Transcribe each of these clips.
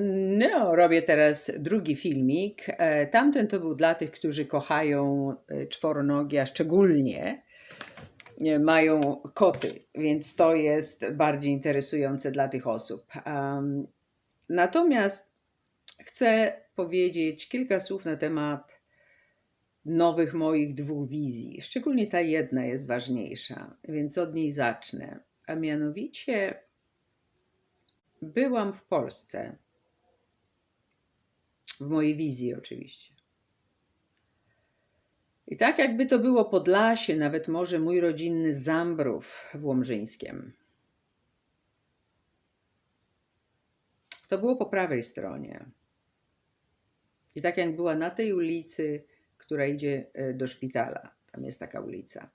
No, robię teraz drugi filmik. E, Tamten to był dla tych, którzy kochają e, czworonogi, a szczególnie e, mają koty, więc to jest bardziej interesujące dla tych osób. Natomiast chcę powiedzieć kilka słów na temat nowych moich dwóch wizji. Szczególnie ta jedna jest ważniejsza, więc od niej zacznę. A mianowicie byłam w Polsce w mojej wizji oczywiście. I tak jakby to było Podlasie, nawet może mój rodzinny Zambrów w Łomżyńskiem. To było po prawej stronie. I tak jak była na tej ulicy, która idzie e, do szpitala. Tam jest taka ulica.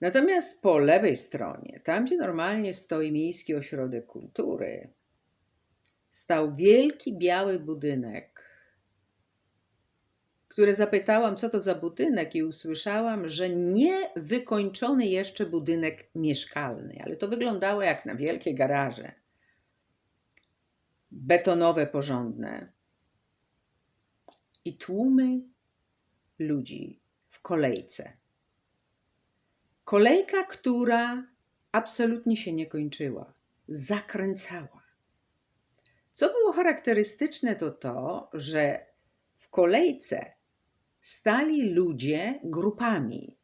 Natomiast po lewej stronie, tam gdzie normalnie stoi Miejski Ośrodek Kultury, stał wielki biały budynek, który zapytałam, co to za budynek, i usłyszałam, że nie wykończony jeszcze budynek mieszkalny, ale to wyglądało jak na wielkie garaże. Betonowe, porządne. I tłumy ludzi w kolejce. Kolejka, która absolutnie się nie kończyła, zakręcała. Co było charakterystyczne, to to, że w kolejce stali ludzie grupami,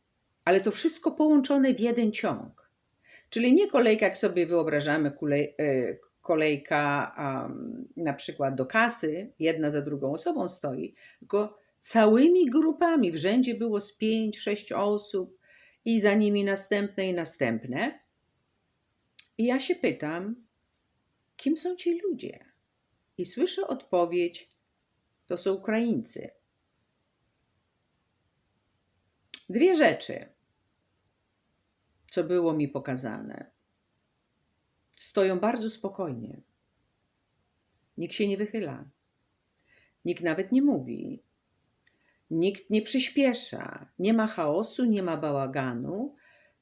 ale to wszystko połączone w jeden ciąg. Czyli nie kolejka, jak sobie wyobrażamy, e, kolejka na przykład do kasy, jedna za drugą osobą stoi, tylko całymi grupami. W rzędzie było z pięć, sześć osób i za nimi następne i następne. I ja się pytam, kim są ci ludzie? I słyszę odpowiedź: To są Ukraińcy. Dwie rzeczy, co było mi pokazane. Stoją bardzo spokojnie. Nikt się nie wychyla. Nikt nawet nie mówi. Nikt nie przyspiesza. Nie ma chaosu, nie ma bałaganu,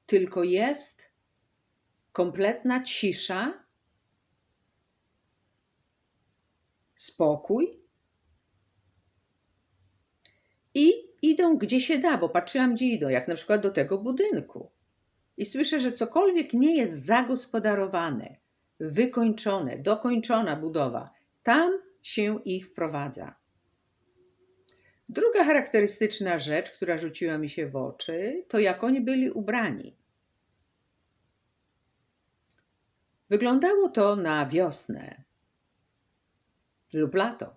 tylko jest kompletna cisza spokój i idą gdzie się da, bo patrzyłam gdzie idą, jak na przykład do tego budynku. I słyszę, że cokolwiek nie jest zagospodarowane, wykończone, dokończona budowa, tam się ich wprowadza. Druga charakterystyczna rzecz, która rzuciła mi się w oczy, to jak oni byli ubrani. Wyglądało to na wiosnę, lub lato.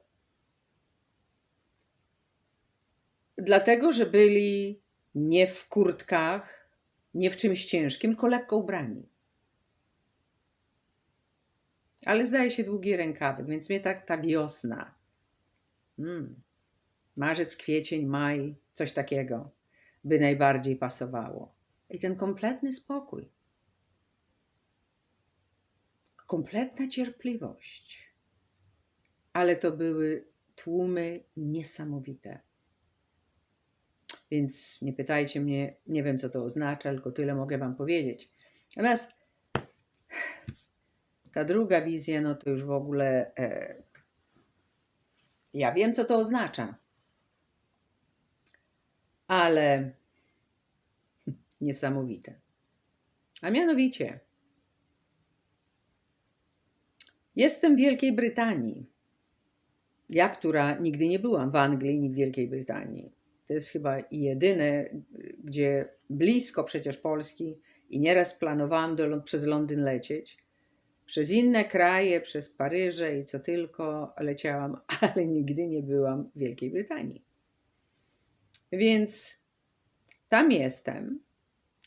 Dlatego, że byli nie w kurtkach, nie w czymś ciężkim, tylko lekko ubrani. Ale zdaje się długi rękawek, więc mnie tak ta wiosna. Hmm. Marzec, kwiecień, maj, coś takiego by najbardziej pasowało. I ten kompletny spokój. Kompletna cierpliwość ale to były tłumy niesamowite. Więc nie pytajcie mnie, nie wiem co to oznacza, tylko tyle mogę Wam powiedzieć. Natomiast ta druga wizja, no to już w ogóle e, ja wiem, co to oznacza. Ale niesamowite. A mianowicie, jestem w Wielkiej Brytanii ja, która nigdy nie byłam w Anglii ni w Wielkiej Brytanii. To jest chyba jedyne, gdzie blisko przecież Polski i nieraz planowałam do, przez Londyn lecieć. Przez inne kraje, przez Paryże i co tylko leciałam, ale nigdy nie byłam w Wielkiej Brytanii. Więc tam jestem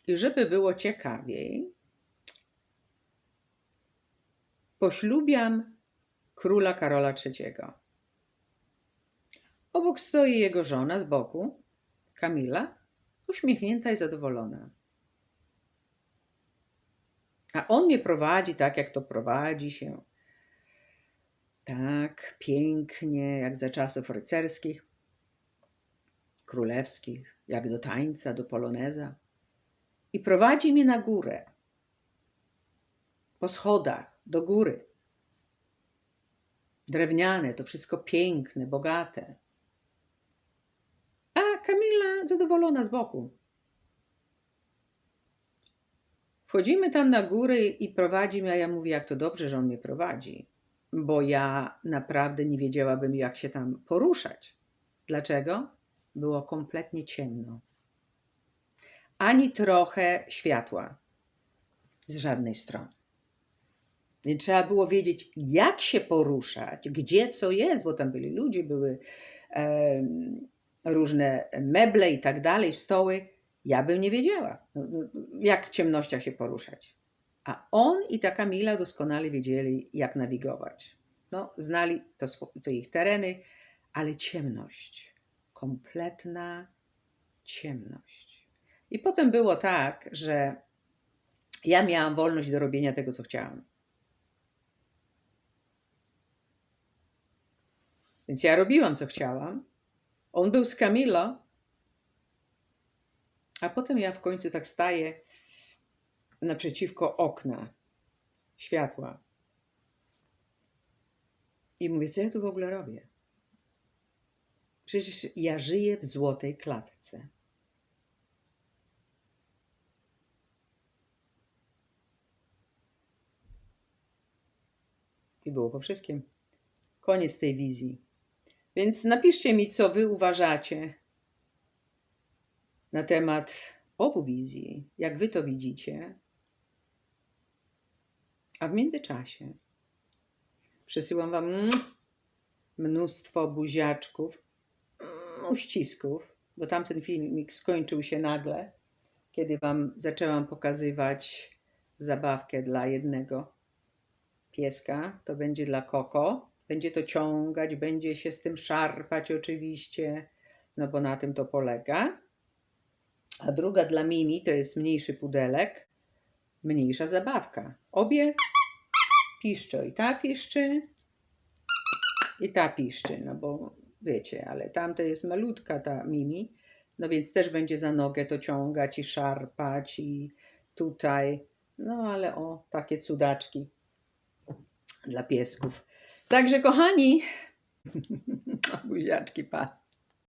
i żeby było ciekawiej, poślubiam króla Karola III. Obok stoi jego żona z boku, Kamila, uśmiechnięta i zadowolona. A on mnie prowadzi tak, jak to prowadzi się. Tak, pięknie, jak za czasów rycerskich, królewskich, jak do tańca, do poloneza. I prowadzi mnie na górę, po schodach, do góry. drewniane, to wszystko piękne, bogate. Zadowolona z boku. Wchodzimy tam na góry i prowadzi mnie, a ja mówię, jak to dobrze, że on mnie prowadzi, bo ja naprawdę nie wiedziałabym, jak się tam poruszać. Dlaczego? Było kompletnie ciemno. Ani trochę światła z żadnej strony. Więc trzeba było wiedzieć, jak się poruszać, gdzie co jest, bo tam byli ludzie, były różne meble i tak dalej, stoły. Ja bym nie wiedziała, jak w ciemnościach się poruszać. A on i ta Kamila doskonale wiedzieli, jak nawigować. No, znali to, to ich tereny, ale ciemność, kompletna ciemność. I potem było tak, że ja miałam wolność do robienia tego, co chciałam. Więc ja robiłam, co chciałam. On był z Camilo, a potem ja w końcu tak staję naprzeciwko okna, światła. I mówię, co ja tu w ogóle robię? Przecież ja żyję w złotej klatce. I było po wszystkim. Koniec tej wizji. Więc napiszcie mi, co wy uważacie na temat obu wizji, jak wy to widzicie. A w międzyczasie przesyłam wam mnóstwo buziaczków, uścisków, bo tamten filmik skończył się nagle, kiedy wam zaczęłam pokazywać zabawkę dla jednego pieska, to będzie dla Koko. Będzie to ciągać, będzie się z tym szarpać oczywiście, no bo na tym to polega. A druga dla Mimi to jest mniejszy pudelek, mniejsza zabawka. Obie piszczą i ta piszczy i ta piszczy, no bo wiecie, ale tamta jest malutka ta Mimi, no więc też będzie za nogę to ciągać i szarpać i tutaj, no ale o, takie cudaczki dla piesków. Także kochani, buziaczki, pa.